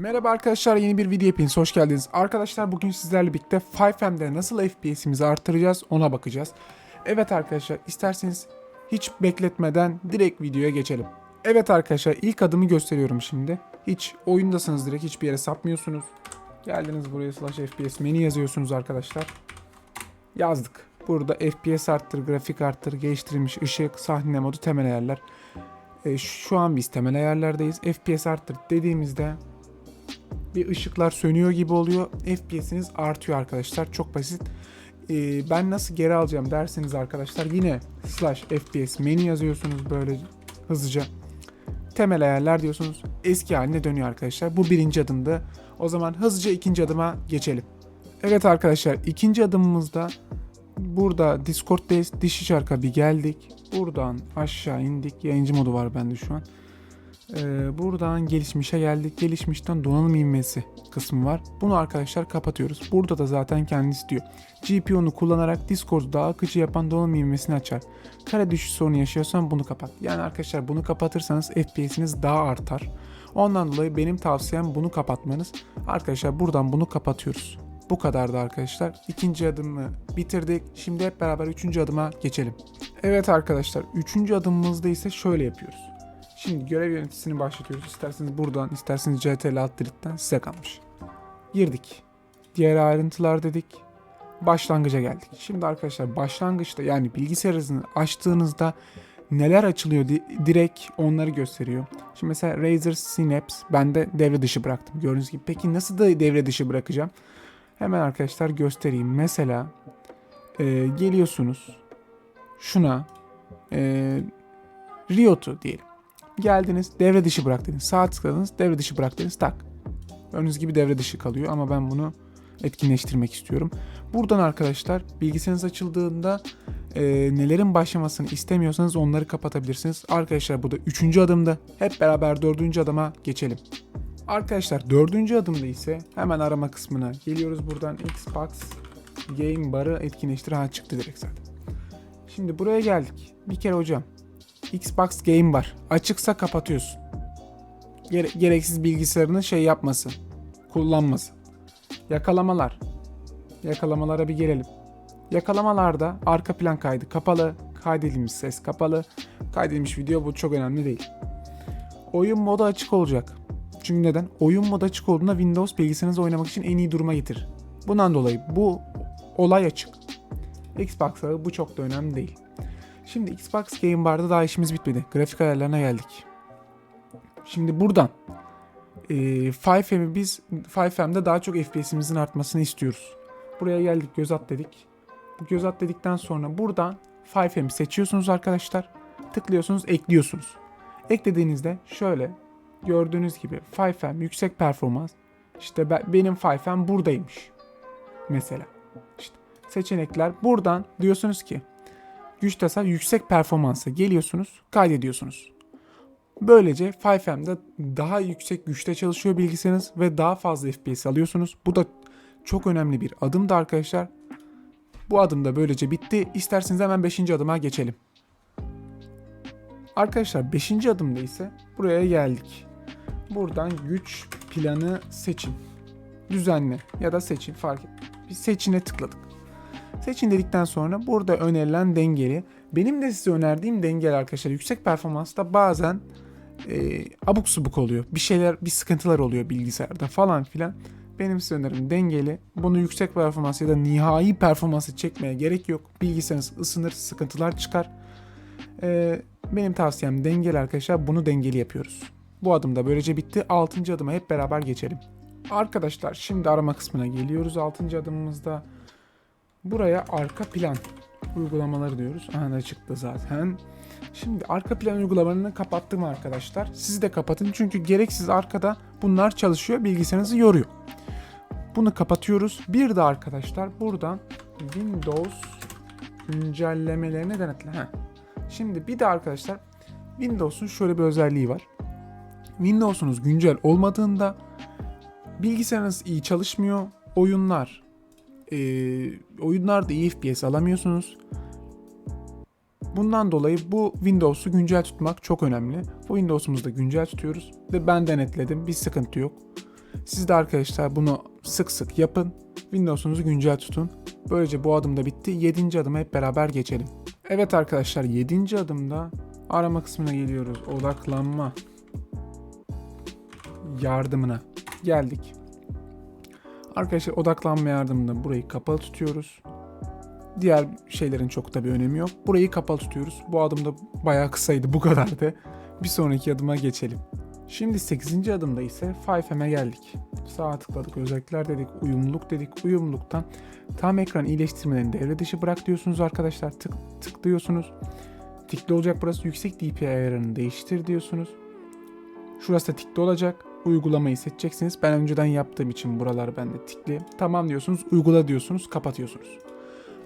Merhaba arkadaşlar yeni bir video hepiniz hoş geldiniz. Arkadaşlar bugün sizlerle birlikte 5M'de nasıl FPS'imizi artıracağız ona bakacağız. Evet arkadaşlar isterseniz hiç bekletmeden direkt videoya geçelim. Evet arkadaşlar ilk adımı gösteriyorum şimdi. Hiç oyundasınız direkt hiçbir yere sapmıyorsunuz. Geldiniz buraya slash FPS menü yazıyorsunuz arkadaşlar. Yazdık. Burada FPS arttır, grafik arttır, geliştirilmiş ışık, sahne modu temel ayarlar. E, şu an biz temel ayarlardayız. FPS arttır dediğimizde bir ışıklar sönüyor gibi oluyor. FPS'iniz artıyor arkadaşlar. Çok basit. Ee, ben nasıl geri alacağım derseniz arkadaşlar yine slash FPS menü yazıyorsunuz böyle hızlıca. Temel ayarlar diyorsunuz. Eski haline dönüyor arkadaşlar. Bu birinci adımdı. O zaman hızlıca ikinci adıma geçelim. Evet arkadaşlar ikinci adımımızda burada Discord'dayız. Dişi şarka bir geldik. Buradan aşağı indik. Yayıncı modu var bende şu an. Ee, buradan gelişmişe geldik. Gelişmişten donanım inmesi kısmı var. Bunu arkadaşlar kapatıyoruz. Burada da zaten kendisi diyor. GPU'nu kullanarak Discord'u daha akıcı yapan donanım inmesini açar. Kare düşüş sorunu yaşıyorsan bunu kapat. Yani arkadaşlar bunu kapatırsanız FPS'iniz daha artar. Ondan dolayı benim tavsiyem bunu kapatmanız. Arkadaşlar buradan bunu kapatıyoruz. Bu kadardı arkadaşlar. İkinci adımı bitirdik. Şimdi hep beraber üçüncü adıma geçelim. Evet arkadaşlar üçüncü adımımızda ise şöyle yapıyoruz. Şimdi görev yöneticisini başlatıyoruz. İsterseniz buradan, isterseniz CTRL Alt Delete'den size kalmış. Girdik. Diğer ayrıntılar dedik. Başlangıca geldik. Şimdi arkadaşlar başlangıçta yani bilgisayarınızı açtığınızda neler açılıyor di- direkt onları gösteriyor. Şimdi mesela Razer Synapse ben de devre dışı bıraktım. Gördüğünüz gibi. Peki nasıl da devre dışı bırakacağım? Hemen arkadaşlar göstereyim. Mesela e, geliyorsunuz şuna e, Riot'u diyelim. Geldiniz devre dışı bırak dediniz. Sağ tıkladınız devre dışı bırak dediniz. Tak. Gördüğünüz gibi devre dışı kalıyor ama ben bunu etkinleştirmek istiyorum. Buradan arkadaşlar bilgisayarınız açıldığında e, nelerin başlamasını istemiyorsanız onları kapatabilirsiniz. Arkadaşlar bu da üçüncü adımda. Hep beraber dördüncü adıma geçelim. Arkadaşlar dördüncü adımda ise hemen arama kısmına geliyoruz buradan Xbox Game Bar'ı etkinleştir. Ha çıktı direkt zaten. Şimdi buraya geldik. Bir kere hocam Xbox Game var. Açıksa kapatıyorsun. Gere- gereksiz bilgisayarını şey yapmasın. Kullanmasın. Yakalamalar. Yakalamalara bir gelelim. Yakalamalarda arka plan kaydı kapalı, kaydedilmiş ses kapalı, kaydedilmiş video bu çok önemli değil. Oyun modu açık olacak. Çünkü neden? Oyun modu açık olduğunda Windows bilgisayarınızı oynamak için en iyi duruma getirir. Bundan dolayı bu olay açık. Xbox'a bu çok da önemli değil. Şimdi Xbox Game Bar'da daha işimiz bitmedi. Grafik ayarlarına geldik. Şimdi buradan e, 5M'i biz 5M'de daha çok FPS'imizin artmasını istiyoruz. Buraya geldik göz at dedik. Bu göz at dedikten sonra buradan 5M'i seçiyorsunuz arkadaşlar. Tıklıyorsunuz ekliyorsunuz. Eklediğinizde şöyle gördüğünüz gibi 5M yüksek performans. İşte ben, benim 5M buradaymış. Mesela. İşte seçenekler buradan diyorsunuz ki güç tasar yüksek performansa geliyorsunuz, kaydediyorsunuz. Böylece 5M'de daha yüksek güçte çalışıyor bilgisayarınız ve daha fazla FPS alıyorsunuz. Bu da çok önemli bir adımdı arkadaşlar. Bu adım da böylece bitti. İsterseniz hemen 5. adıma geçelim. Arkadaşlar 5. adımda ise buraya geldik. Buradan güç planı seçin. Düzenle ya da seçin fark et. Biz seçine tıkladık. Seçin dedikten sonra burada önerilen dengeli. Benim de size önerdiğim dengeli arkadaşlar. Yüksek performansta bazen e, abuk subuk oluyor. Bir şeyler, bir sıkıntılar oluyor bilgisayarda falan filan. Benim size önerim dengeli. Bunu yüksek performans ya da nihai performansı çekmeye gerek yok. Bilgisayarınız ısınır, sıkıntılar çıkar. E, benim tavsiyem dengeli arkadaşlar. Bunu dengeli yapıyoruz. Bu adım da böylece bitti. 6. adıma hep beraber geçelim. Arkadaşlar şimdi arama kısmına geliyoruz. 6. adımımızda Buraya arka plan uygulamaları diyoruz. Da çıktı zaten. Şimdi arka plan uygulamalarını kapattım arkadaşlar. Siz de kapatın çünkü gereksiz arkada bunlar çalışıyor bilgisayarınızı yoruyor. Bunu kapatıyoruz. Bir de arkadaşlar buradan Windows güncellemelerini denetle. Heh. Şimdi bir de arkadaşlar Windows'un şöyle bir özelliği var. Windows'unuz güncel olmadığında bilgisayarınız iyi çalışmıyor. Oyunlar e, oyunlarda iyi FPS alamıyorsunuz. Bundan dolayı bu Windows'u güncel tutmak çok önemli. Bu Windows'umuzu da güncel tutuyoruz ve ben denetledim. Bir sıkıntı yok. Siz de arkadaşlar bunu sık sık yapın. Windows'unuzu güncel tutun. Böylece bu adım da bitti. 7. adıma hep beraber geçelim. Evet arkadaşlar 7. adımda arama kısmına geliyoruz. Odaklanma yardımına geldik. Arkadaşlar odaklanma yardımında burayı kapalı tutuyoruz. Diğer şeylerin çok da bir önemi yok. Burayı kapalı tutuyoruz. Bu adım da bayağı kısaydı bu kadardı. Bir sonraki adıma geçelim. Şimdi 8. adımda ise 5M'e geldik. Sağ tıkladık, özellikler dedik, uyumluluk dedik. Uyumluluktan tam ekran iyileştirmelerini devre dışı bırak diyorsunuz arkadaşlar. Tık, tıklıyorsunuz. Tikli olacak burası yüksek DPI ayarını değiştir diyorsunuz. Şurası da tikli olacak. Uygulamayı seçeceksiniz. Ben önceden yaptığım için buralar bende tikli. Tamam diyorsunuz, uygula diyorsunuz, kapatıyorsunuz.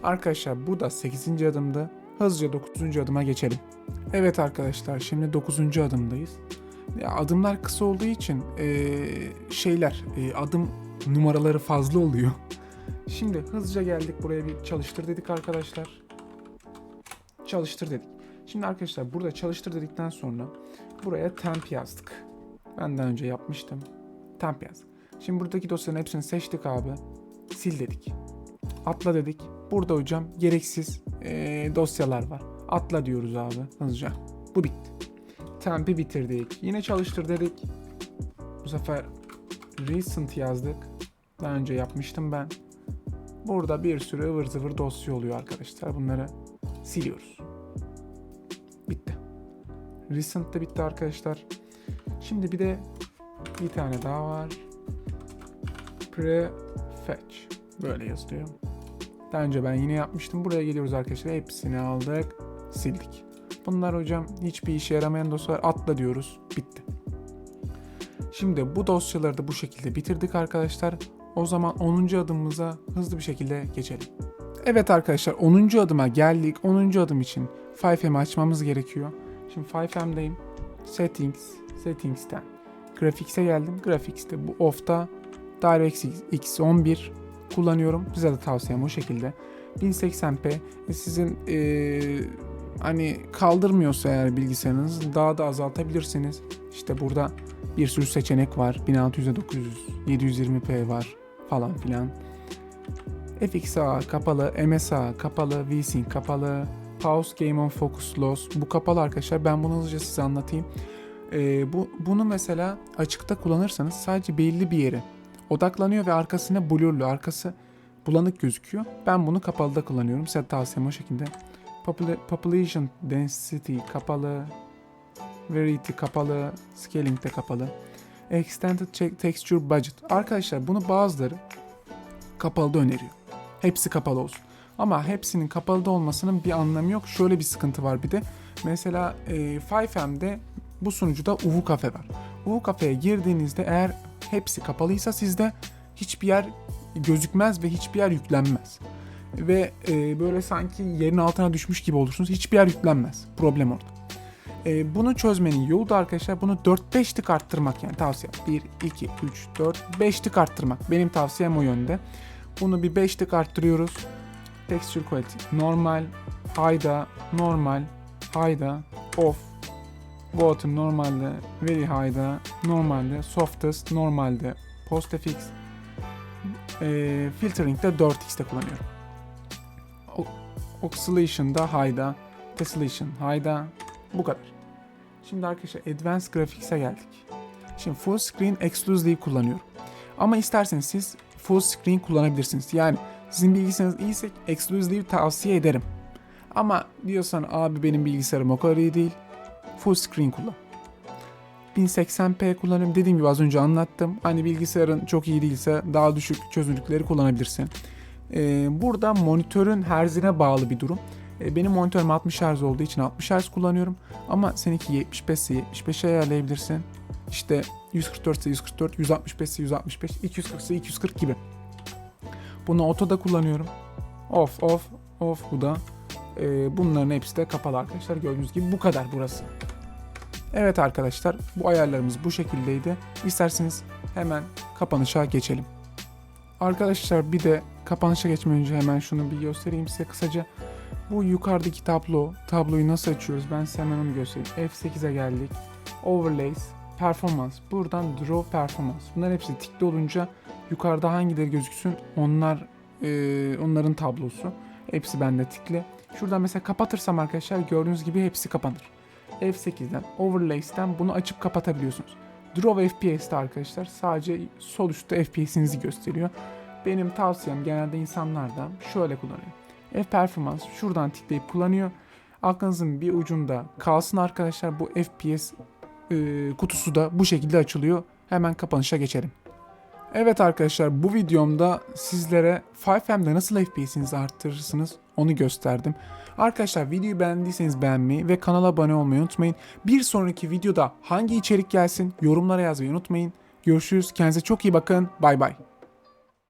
Arkadaşlar bu da 8. adımda. Hızlıca 9. adıma geçelim. Evet arkadaşlar şimdi 9. adımdayız. Adımlar kısa olduğu için eee, şeyler eee, adım numaraları fazla oluyor. Şimdi hızlıca geldik buraya bir çalıştır dedik arkadaşlar. Çalıştır dedik. Şimdi arkadaşlar burada çalıştır dedikten sonra buraya temp yazdık. Benden önce yapmıştım. Temp yazdık. Şimdi buradaki dosyaların hepsini seçtik abi. Sil dedik. Atla dedik. Burada hocam gereksiz eee, dosyalar var. Atla diyoruz abi hızlıca. Bu bitti. Temp'i bitirdik. Yine çalıştır dedik. Bu sefer recent yazdık. Daha önce yapmıştım ben. Burada bir sürü ıvır zıvır dosya oluyor arkadaşlar. Bunları siliyoruz. Bitti. Recent de bitti arkadaşlar. Şimdi bir de bir tane daha var. Prefetch. Böyle yazılıyor. Daha önce ben yine yapmıştım. Buraya geliyoruz arkadaşlar. Hepsini aldık. Sildik. Bunlar hocam hiçbir işe yaramayan dosyalar. Atla diyoruz. Bitti. Şimdi bu dosyaları da bu şekilde bitirdik arkadaşlar. O zaman 10. adımımıza hızlı bir şekilde geçelim. Evet arkadaşlar 10. adıma geldik. 10. adım için 5M'i açmamız gerekiyor. Şimdi 5M'deyim. Settings, Settings'ten Graphics'e geldim. Graphics'te bu off'ta DirectX X11 kullanıyorum. Size de tavsiyem o şekilde. 1080p e, sizin eee, hani kaldırmıyorsa eğer bilgisayarınız daha da azaltabilirsiniz. İşte burada bir sürü seçenek var. 1600'e 900, 720p var falan filan. FXA kapalı, MSA kapalı, VSync kapalı, Pause Game on Focus Loss bu kapalı arkadaşlar. Ben bunu hızlıca size anlatayım. Ee, bu bunu mesela açıkta kullanırsanız sadece belli bir yere odaklanıyor ve arkasına blurlu, arkası bulanık gözüküyor. Ben bunu kapalıda kullanıyorum. Size tavsiyem o şekilde. Popula- Population Density kapalı, Variety kapalı, Scaling de kapalı. Extended Texture Budget. Arkadaşlar bunu bazıları kapalıda öneriyor. Hepsi kapalı olsun. Ama hepsinin kapalıda olmasının bir anlamı yok. Şöyle bir sıkıntı var bir de. Mesela e, 5M'de bu sunucuda Uvu Cafe var. Uvu Cafe'ye girdiğinizde eğer hepsi kapalıysa sizde hiçbir yer gözükmez ve hiçbir yer yüklenmez. Ve e, böyle sanki yerin altına düşmüş gibi olursunuz. Hiçbir yer yüklenmez. Problem orada. E, bunu çözmenin yolu da arkadaşlar bunu 4-5 tık arttırmak yani tavsiye. 1, 2, 3, 4, 5 tık arttırmak. Benim tavsiyem o yönde. Bunu bir 5 tık arttırıyoruz. Texture quality normal, high'da, normal, high'da, off, bottom normalde, very high'da, normalde, softest normalde, postfix, e, filtering'de 4x'te kullanıyorum. O- Oscillation'da high'da, tessellation high'da, bu kadar. Şimdi arkadaşlar Advanced Graphics'e geldik. Şimdi Full Screen Exclusive kullanıyorum. Ama isterseniz siz Full Screen kullanabilirsiniz. Yani sizin bilgisayarınız iyiyse Exclusive tavsiye ederim. Ama diyorsan abi benim bilgisayarım o kadar iyi değil. Full Screen kullan. 1080p kullanıyorum. Dediğim gibi az önce anlattım. Hani bilgisayarın çok iyi değilse daha düşük çözünürlükleri kullanabilirsin. Ee, burada monitörün herzine bağlı bir durum. Ee, benim monitörüm 60 Hz olduğu için 60 Hz kullanıyorum. Ama seninki 75 ise 75'e ayarlayabilirsin. İşte 144 ise 144, 165 ise 165, 240 ise 240 gibi. Bunu otoda kullanıyorum. Off, off, off bu da. Ee, bunların hepsi de kapalı arkadaşlar. Gördüğünüz gibi bu kadar burası. Evet arkadaşlar bu ayarlarımız bu şekildeydi. İsterseniz hemen kapanışa geçelim. Arkadaşlar bir de kapanışa geçmeden önce hemen şunu bir göstereyim size kısaca. Bu yukarıdaki tablo, tabloyu nasıl açıyoruz ben size hemen onu göstereyim. F8'e geldik. Overlays, performans. Buradan draw performans. Bunlar hepsi tikli olunca yukarıda hangileri gözüksün onlar e, onların tablosu. Hepsi bende tikli. Şuradan mesela kapatırsam arkadaşlar gördüğünüz gibi hepsi kapanır. F8'den, Overlays'ten bunu açıp kapatabiliyorsunuz. Draw FPS'te arkadaşlar sadece sol üstte FPS'inizi gösteriyor. Benim tavsiyem genelde insanlardan şöyle kullanıyor. F performans şuradan tıklayıp kullanıyor. Aklınızın bir ucunda kalsın arkadaşlar. Bu FPS e, kutusu da bu şekilde açılıyor. Hemen kapanışa geçelim. Evet arkadaşlar bu videomda sizlere 5M'de nasıl FPS'inizi arttırırsınız onu gösterdim. Arkadaşlar videoyu beğendiyseniz beğenmeyi ve kanala abone olmayı unutmayın. Bir sonraki videoda hangi içerik gelsin yorumlara yazmayı unutmayın. Görüşürüz. Kendinize çok iyi bakın. Bay bay.